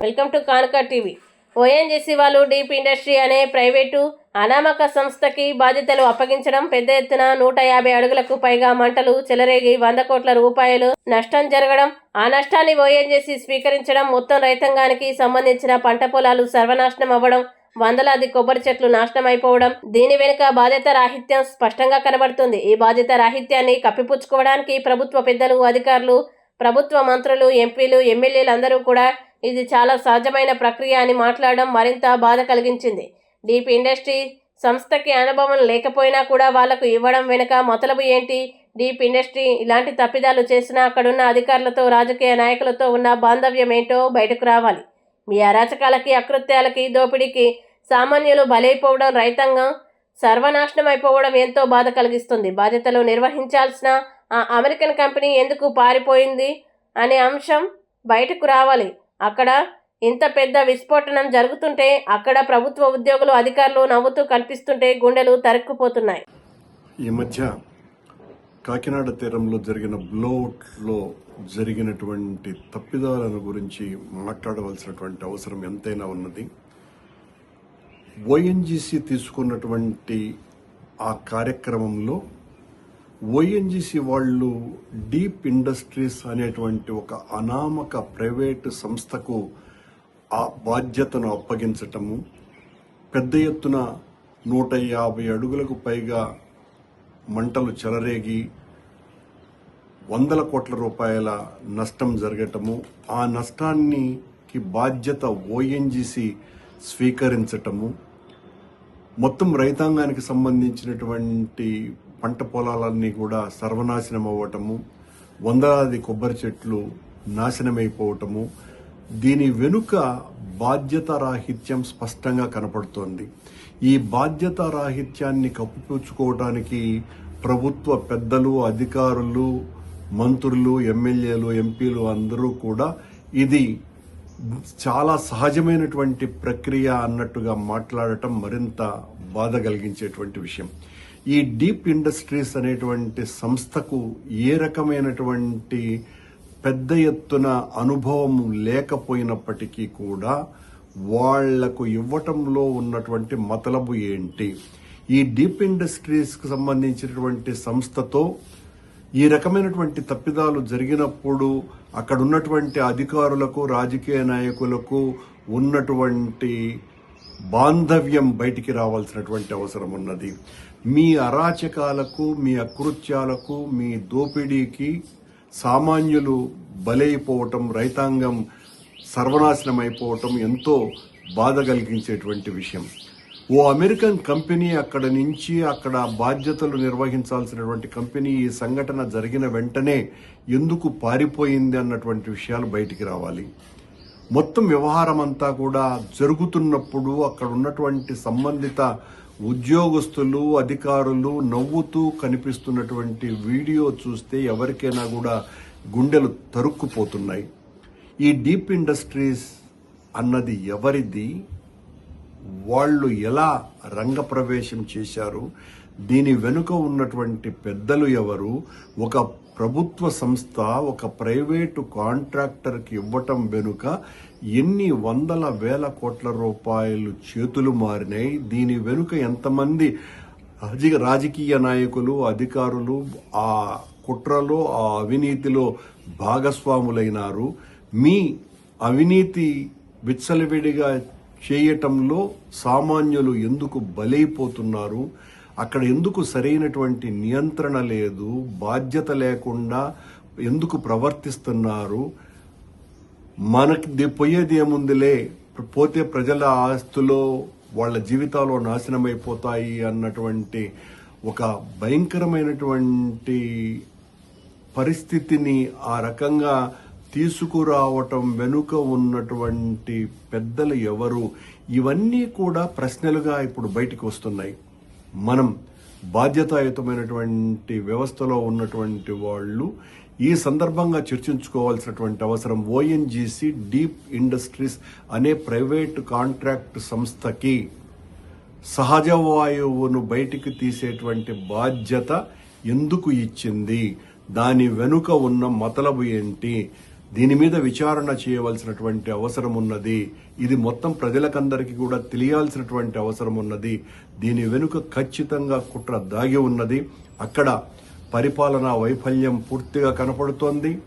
Welcome to Kanuka TV. ONGC వాళ్ళు deep industry అనే private అనామక సంస్థకి బాధ్యతలు అప్పగించడం పెద్ద ఎత్తున నూట యాభై అడుగులకు పైగా మంటలు చెలరేగి వంద కోట్ల రూపాయలు నష్టం జరగడం ఆ నష్టాన్ని ఓఎన్జీసీ స్వీకరించడం మొత్తం రైతాంగానికి సంబంధించిన పంట పొలాలు సర్వనాశనం అవ్వడం వందలాది కొబ్బరి చెట్లు నాశనం అయిపోవడం దీని వెనుక బాధ్యత రాహిత్యం స్పష్టంగా కనబడుతుంది. ఈ బాధ్యత రాహిత్యాన్ని కప్పిపుచ్చుకోవడానికి ప్రభుత్వ పెద్దలు అధికారులు ప్రభుత్వ మంత్రులు ఎంపీలు ఎమ్మెల్యేలు అందరూ కూడా ఇది చాలా సహజమైన ప్రక్రియ అని మాట్లాడడం మరింత బాధ కలిగించింది. డీప్ ఇండస్ట్రీ సంస్థకి అనుభవం లేకపోయినా కూడా వాళ్ళకు ఇవ్వడం వెనుక మొదలబు ఏంటి? డీప్ ఇండస్ట్రీ ఇలాంటి తప్పిదాలు చేసినా అక్కడున్న అధికారులతో రాజకీయ నాయకులతో ఉన్న బాంధవ్యం ఏంటో బయటకు రావాలి. మీ అరాచకాలకి అకృత్యాలకి దోపిడీకి సామాన్యులు బలైపోవడం రైతాంగం సర్వనాశనం అయిపోవడం ఎంతో బాధ కలిగిస్తుంది. బాధ్యతలు నిర్వహించాల్సిన ఆ అమెరికన్ కంపెనీ ఎందుకు పారిపోయింది అనే అంశం బయటకు రావాలి. అక్కడ ఇంత పెద్ద విస్ఫోటనం జరుగుతుంటే అక్కడ ప్రభుత్వ ఉద్యోగులు అధికారులు నవ్వుతూ కనిపిస్తుంటే గుండెలు తరుక్కుపోతున్నాయి. ఈ మధ్య కాకినాడ తీరంలో జరిగిన బ్లోట్లో జరిగినటువంటి తప్పిదాలను గురించి మాట్లాడవలసినటువంటి అవసరం ఎంతైనా ఉన్నది. ఓఎన్జీసీ తీసుకున్నటువంటి ఆ కార్యక్రమంలో ఓఎన్జీసీ వాళ్ళు డీప్ ఇండస్ట్రీస్ అనేటువంటి ఒక అనామక ప్రైవేటు సంస్థకు ఆ బాధ్యతను అప్పగించటము పెద్ద ఎత్తున నూట యాభై అడుగులకు పైగా మంటలు చెలరేగి వందల కోట్ల రూపాయల నష్టం జరగటము ఆ నష్టానికి బాధ్యత ఓఎన్జీసీ స్వీకరించటము. మొత్తం రైతాంగానికి సంబంధించినటువంటి పంట పొలాలన్నీ కూడా సర్వనాశనం అవ్వటము వందలాది కొబ్బరి చెట్లు నాశనమైపోవటము. దీని వెనుక బాధ్యత రాహిత్యం స్పష్టంగా కనపడుతోంది. ఈ బాధ్యత రాహిత్యాన్ని కప్పిపుచ్చుకోవడానికి ప్రభుత్వ పెద్దలు అధికారులు మంత్రులు ఎమ్మెల్యేలు ఎంపీలు అందరూ కూడా ఇది చాలా సహజమైనటువంటి ప్రక్రియ అన్నట్టుగా మాట్లాడటం మరింత బాధ కలిగించేటువంటి విషయం. ఈ డీప్ ఇండస్ట్రీస్ అనేటువంటి సంస్థకు ఏ రకమైనటువంటి పెద్ద ఎత్తున అనుభవం లేకపోయినప్పటికీ కూడా వాళ్ళకు ఇవ్వటంలో ఉన్నటువంటి మతలబు ఏంటి? ఈ డీప్ ఇండస్ట్రీస్కి సంబంధించినటువంటి సంస్థతో ఈ రకమైనటువంటి తప్పిదాలు జరిగినప్పుడు అక్కడ ఉన్నటువంటి అధికారులకు రాజకీయ నాయకులకు ఉన్నటువంటి బాంధవ్యం బయటికి రావాల్సినటువంటి అవసరం ఉన్నది. మీ అరాచకాలకు మీ అకృత్యాలకు మీ దోపిడీకి సామాన్యులు బలైపోవటం రైతాంగం సర్వనాశనం అయిపోవటం ఎంతో బాధ కలిగించేటువంటి విషయం. ఓ అమెరికన్ కంపెనీ అక్కడ నుంచి అక్కడ బాధ్యతలు నిర్వహించాల్సినటువంటి కంపెనీ ఈ సంఘటన జరిగిన వెంటనే ఎందుకు పారిపోయింది అన్నటువంటి విషయాలు బయటికి రావాలి. మొత్తం వ్యవహారం అంతా కూడా జరుగుతున్నప్పుడు అక్కడ ఉన్నటువంటి సంబంధిత ఉద్యోగస్తులు అధికారులు నవ్వుతూ కనిపిస్తున్నటువంటి వీడియో చూస్తే ఎవరికైనా కూడా గుండెలు తరుక్కుపోతున్నాయి. ఈ డీప్ ఇండస్ట్రీస్ అన్నది ఎవరిది? వాళ్ళు ఎలా రంగప్రవేశం చేశారు దీని వెనుక ఉన్నటువంటి పెద్దలు ఎవరు ఒక ప్రభుత్వ సంస్థ ఒక ప్రైవేటు కాంట్రాక్టర్కి ఇవ్వటం వెనుక ఎన్ని వందల వేల కోట్ల రూపాయలు చేతులు మారినాయి దీని వెనుక ఎంతమంది రాజకీయ నాయకులు అధికారులు ఆ కుట్రలో ఆ అవినీతిలో భాగస్వాములైనారు. మీ అవినీతి విచ్చలవిడిగా చేయటంలో సామాన్యులు ఎందుకు బలైపోతున్నారు? అక్కడ ఎందుకు సరైనటువంటి నియంత్రణ లేదు? బాధ్యత లేకుండా ఎందుకు ప్రవర్తిస్తున్నారు? మనకి పోయేది ఏముందిలే? పోతే ప్రజల ఆస్తులో వాళ్ళ జీవితాలు నాశనమైపోతాయి అన్నటువంటి ఒక భయంకరమైనటువంటి పరిస్థితిని ఆ రకంగా తీసుకురావటం వెనుక ఉన్నటువంటి పెద్దలు ఎవరు? ఇవన్నీ కూడా ప్రశ్నలుగా ఇప్పుడు బయటికి వస్తున్నాయి. మనం బాధ్యతాయుతమైనటువంటి వ్యవస్థలో ఉన్నటువంటి వాళ్ళు ఈ సందర్భంగా చర్చించుకోవాల్సినటువంటి అవసరం ఓఎన్జీసీ డీప్ ఇండస్ట్రీస్ అనే ప్రైవేట్ కాంట్రాక్ట్ సంస్థకి సహజ వాయువును బయటికి తీసేటువంటి బాధ్యత ఎందుకు ఇచ్చింది? దాని వెనుక ఉన్న మతలబు ఏంటి? దీని మీద విచారణ చేయవలసినటువంటి అవసరం ఉన్నది ఇది మొత్తం ప్రజలకందరికీ కూడా తెలియాల్సినటువంటి అవసరం ఉన్నది దీని వెనుక ఖచ్చితంగా కుట్ర దాగి ఉన్నది. అక్కడ పరిపాలనా వైఫల్యం పూర్తిగా కనపడుతోంది.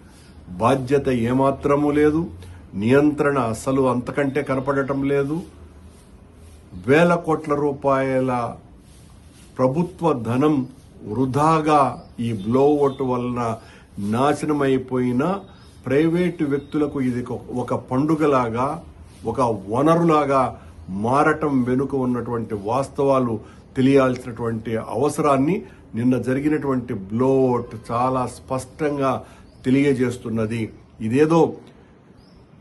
బాధ్యత ఏమాత్రము లేదు. నియంత్రణ అసలు అంతకంటే కనపడటం లేదు. వేల కోట్ల రూపాయల ప్రభుత్వ ధనం వృధాగా ఈ బ్లో బ్లోఅవుట్ వలన నాశనమైపోయిన ప్రైవేటు వ్యక్తులకు ఇది ఒక- పండుగలాగా ఒక వనరులాగా మారటం వెనుక ఉన్నటువంటి వాస్తవాలు తెలియాల్సినటువంటి అవసరాన్ని నిన్న జరిగినటువంటి బ్లోట్ చాలా స్పష్టంగా తెలియజేస్తున్నది. ఇదేదో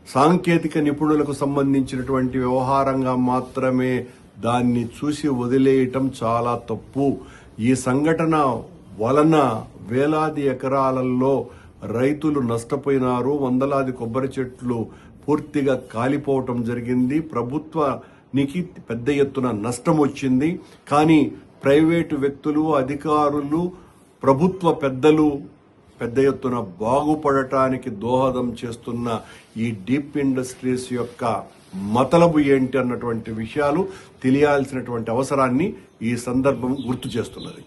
సాంకేతిక నిపుణులకు సంబంధించినటువంటి వ్యవహారంగా మాత్రమే దాన్ని చూసి వదిలేయటం చాలా తప్పు. ఈ సంఘటన వలన వేలాది ఎకరాలలో రైతులు నష్టపోయినారు వందలాది కొబ్బరి చెట్లు పూర్తిగా కాలిపోవటం జరిగింది. ప్రభుత్వానికి పెద్ద ఎత్తున నష్టం వచ్చింది. కానీ ప్రైవేటు వ్యక్తులు అధికారులు ప్రభుత్వ పెద్దలు పెద్ద ఎత్తున బాగుపడటానికి దోహదం చేస్తున్న ఈ డీప్ ఇండస్ట్రీస్ యొక్క మతలబు ఏంటి అన్నటువంటి విషయాలు తెలియాల్సినటువంటి అవసరాన్ని ఈ సందర్భం గుర్తు చేస్తున్నది.